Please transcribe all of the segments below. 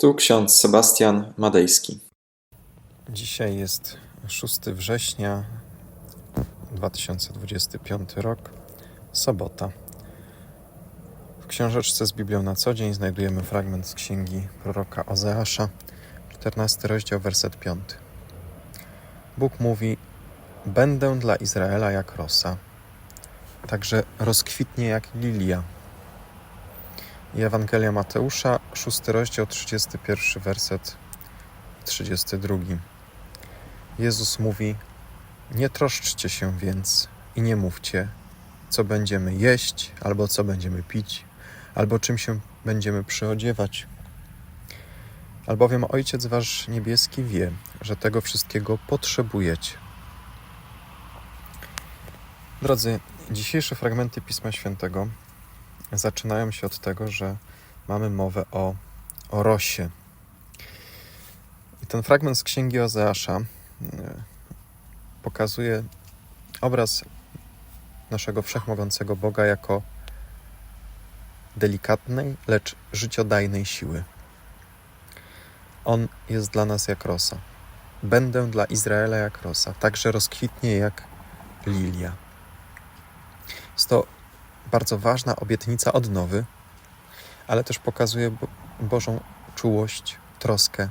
Tu ksiądz Sebastian Madejski. Dzisiaj jest 6 września 2025 rok, sobota. W książeczce z Biblią na co dzień znajdujemy fragment z księgi proroka Ozeasza, 14 rozdział, werset 5. Bóg mówi: Będę dla Izraela jak rosa, także rozkwitnie jak lilia. I Ewangelia Mateusza, 6 rozdział, 31 werset, 32. Jezus mówi: Nie troszczcie się więc i nie mówcie, co będziemy jeść, albo co będziemy pić, albo czym się będziemy przyodziewać. Albowiem Ojciec Wasz Niebieski wie, że tego wszystkiego potrzebujecie. Drodzy, dzisiejsze fragmenty Pisma Świętego zaczynają się od tego, że mamy mowę o, o rosie. I ten fragment z księgi Ozeasza e, pokazuje obraz naszego wszechmogącego Boga jako delikatnej, lecz życiodajnej siły. On jest dla nas jak rosa. Będę dla Izraela jak rosa, także rozkwitnie jak lilia. Jest to bardzo ważna obietnica odnowy, ale też pokazuje Bożą czułość, troskę.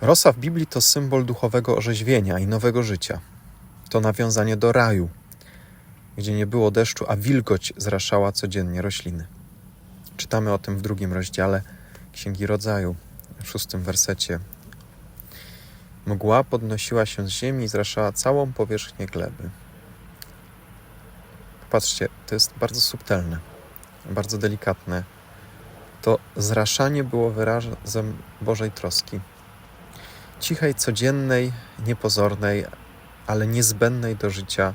Rosa w Biblii to symbol duchowego orzeźwienia i nowego życia. To nawiązanie do raju, gdzie nie było deszczu, a wilgoć zraszała codziennie rośliny. Czytamy o tym w drugim rozdziale Księgi Rodzaju, w szóstym wersecie. Mgła podnosiła się z ziemi i zraszała całą powierzchnię gleby. Patrzcie, to jest bardzo subtelne, bardzo delikatne. To zraszanie było wyrazem Bożej troski. Cichej, codziennej, niepozornej, ale niezbędnej do życia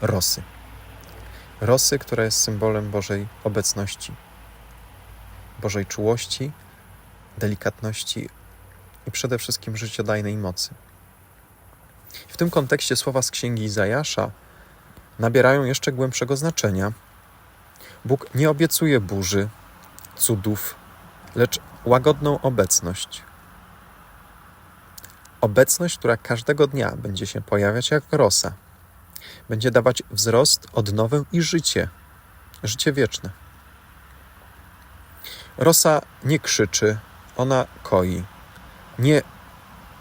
rosy. Rosy, która jest symbolem Bożej obecności, Bożej czułości, delikatności i przede wszystkim życiodajnej mocy. W tym kontekście słowa z księgi Izajasza nabierają jeszcze głębszego znaczenia. Bóg nie obiecuje burzy, cudów, lecz łagodną obecność. Obecność, która każdego dnia będzie się pojawiać jak rosa, będzie dawać wzrost, odnowę i życie, życie wieczne. Rosa nie krzyczy, ona koi. Nie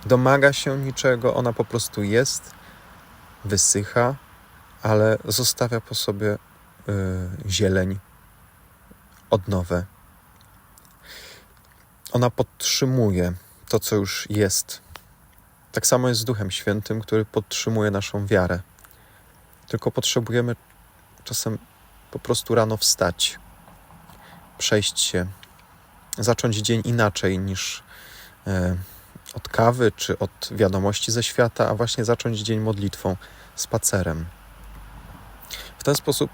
domaga się niczego, ona po prostu jest, wysycha, ale zostawia po sobie zieleń, odnowę. Ona podtrzymuje to, co już jest. Tak samo jest z Duchem Świętym, który podtrzymuje naszą wiarę. Tylko potrzebujemy czasem po prostu rano wstać, przejść się, zacząć dzień inaczej niż e, od kawy czy od wiadomości ze świata, a właśnie zacząć dzień modlitwą, spacerem. W ten sposób,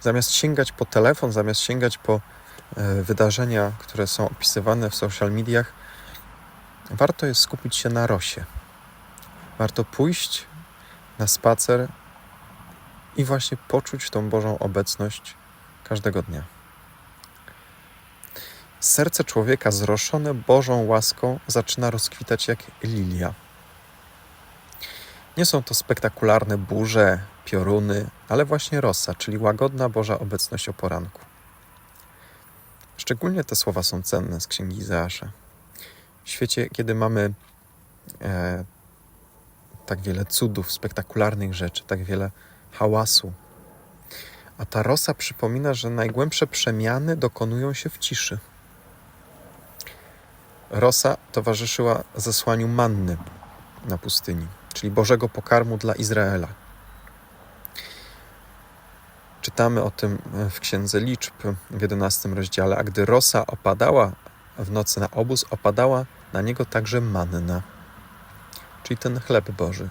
zamiast sięgać po telefon, zamiast sięgać po e, wydarzenia, które są opisywane w social mediach, warto jest skupić się na rosie. Warto pójść na spacer i właśnie poczuć tą Bożą obecność każdego dnia. Serce człowieka zroszone Bożą łaską zaczyna rozkwitać jak lilia. Nie są to spektakularne burze, pioruny, ale właśnie rosa, czyli łagodna Boża obecność o poranku. Szczególnie te słowa są cenne z księgi Izaasza. W świecie, kiedy mamy e, tak wiele cudów, spektakularnych rzeczy, tak wiele hałasu, a ta rosa przypomina, że najgłębsze przemiany dokonują się w ciszy. Rosa towarzyszyła zesłaniu manny na pustyni, czyli Bożego pokarmu dla Izraela. Czytamy o tym w Księdze Liczb w 11 rozdziale, a gdy rosa opadała w nocy na obóz, opadała na niego także manna, czyli ten chleb Boży.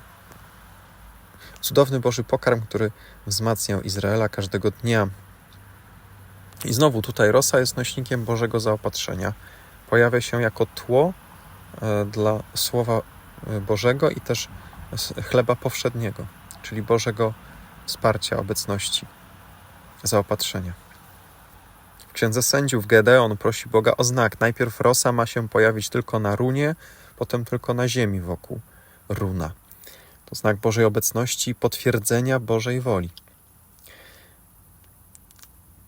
Cudowny Boży pokarm, który wzmacniał Izraela każdego dnia. I znowu tutaj rosa jest nośnikiem Bożego zaopatrzenia. Pojawia się jako tło e, dla Słowa e, Bożego i też chleba powszedniego, czyli Bożego wsparcia, obecności, zaopatrzenia. W księdze sędziów Gedeon prosi Boga o znak. Najpierw rosa ma się pojawić tylko na runie, potem tylko na ziemi wokół runa. To znak Bożej obecności i potwierdzenia Bożej woli.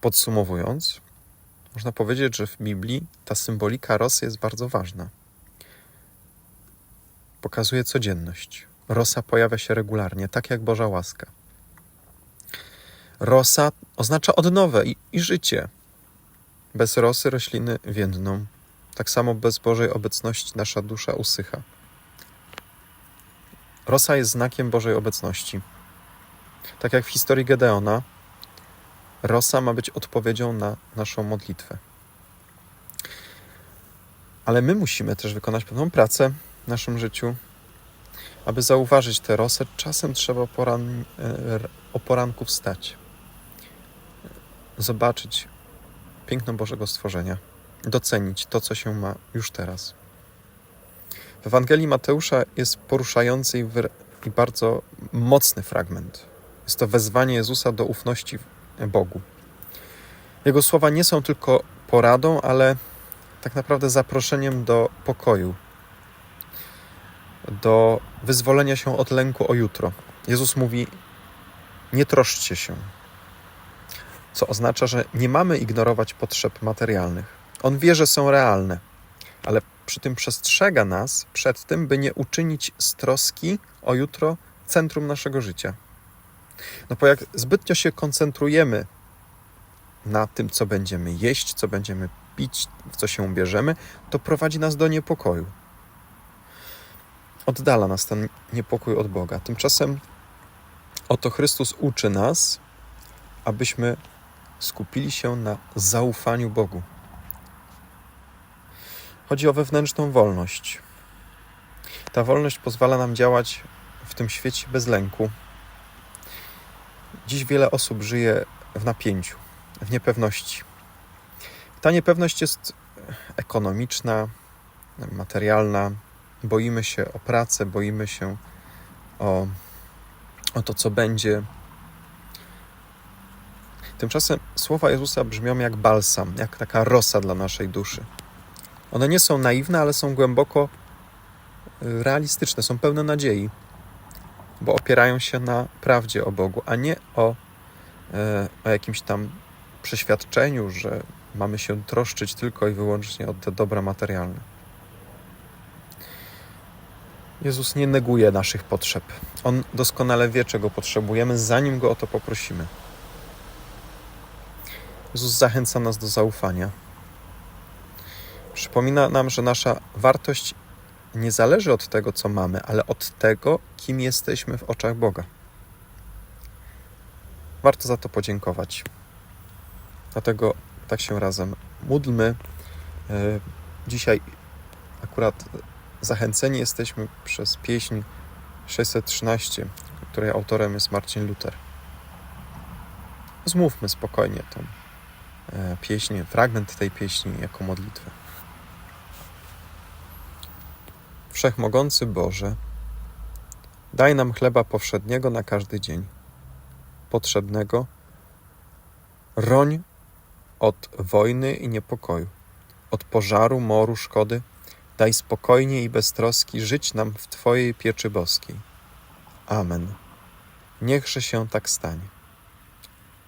Podsumowując, można powiedzieć, że w Biblii ta symbolika rosy jest bardzo ważna. Pokazuje codzienność. Rosa pojawia się regularnie, tak jak Boża łaska. Rosa oznacza odnowę i, i życie. Bez rosy rośliny więdną. Tak samo bez Bożej obecności nasza dusza usycha. Rosa jest znakiem Bożej obecności. Tak jak w historii Gedeona, rosa ma być odpowiedzią na naszą modlitwę. Ale my musimy też wykonać pewną pracę w naszym życiu, aby zauważyć tę rosę. Czasem trzeba poran, e, o poranku wstać, zobaczyć piękno Bożego stworzenia, docenić to, co się ma już teraz. W Ewangelii Mateusza jest poruszający i, bardzo mocny fragment. Jest to wezwanie Jezusa do ufności Bogu. Jego słowa nie są tylko poradą, ale tak naprawdę zaproszeniem do pokoju, do wyzwolenia się od lęku o jutro. Jezus mówi: Nie troszczcie się, co oznacza, że nie mamy ignorować potrzeb materialnych. On wie, że są realne, ale przy tym przestrzega nas przed tym, by nie uczynić z troski o jutro centrum naszego życia. No bo jak zbytnio się koncentrujemy na tym, co będziemy jeść, co będziemy pić, w co się ubierzemy, to prowadzi nas do niepokoju. Oddala nas ten niepokój od Boga. Tymczasem oto Chrystus uczy nas, abyśmy skupili się na zaufaniu Bogu. Chodzi o wewnętrzną wolność. Ta wolność pozwala nam działać w tym świecie bez lęku. Dziś wiele osób żyje w napięciu, w niepewności. Ta niepewność jest ekonomiczna, materialna. Boimy się o pracę, boimy się o, o to, co będzie. Tymczasem słowa Jezusa brzmią jak balsam, jak taka rosa dla naszej duszy. One nie są naiwne, ale są głęboko y, realistyczne, są pełne nadziei, bo opierają się na prawdzie o Bogu, a nie o, e, o jakimś tam przeświadczeniu, że mamy się troszczyć tylko i wyłącznie o te dobra materialne. Jezus nie neguje naszych potrzeb. On doskonale wie, czego potrzebujemy, zanim go o to poprosimy. Jezus zachęca nas do zaufania. Przypomina nam, że nasza wartość nie zależy od tego, co mamy, ale od tego, kim jesteśmy w oczach Boga. Warto za to podziękować. Dlatego tak się razem módlmy. E, Dzisiaj akurat zachęceni jesteśmy przez pieśń 613, której autorem jest Marcin Luther. Zmówmy spokojnie tą e, pieśń, fragment tej pieśni jako modlitwę. Wszechmogący Boże, daj nam chleba powszedniego na każdy dzień, potrzebnego, roń od wojny i niepokoju, od pożaru, moru, szkody, daj spokojnie i bez troski żyć nam w Twojej pieczy boskiej. Amen. Niechże się tak stanie.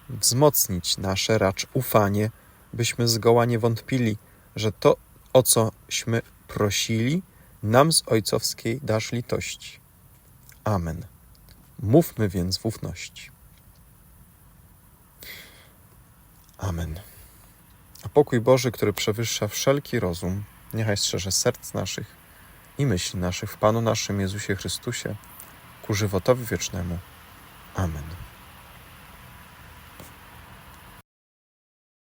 Wzmocnić nasze racz ufanie, byśmy zgoła nie wątpili, że to, o cośmy prosili, nam z ojcowskiej dasz litości. Amen. Mówmy więc w ufności. Amen. A pokój Boży, który przewyższa wszelki rozum, niechaj strzeże serc naszych i myśli naszych w Panu naszym Jezusie Chrystusie ku żywotowi wiecznemu. Amen.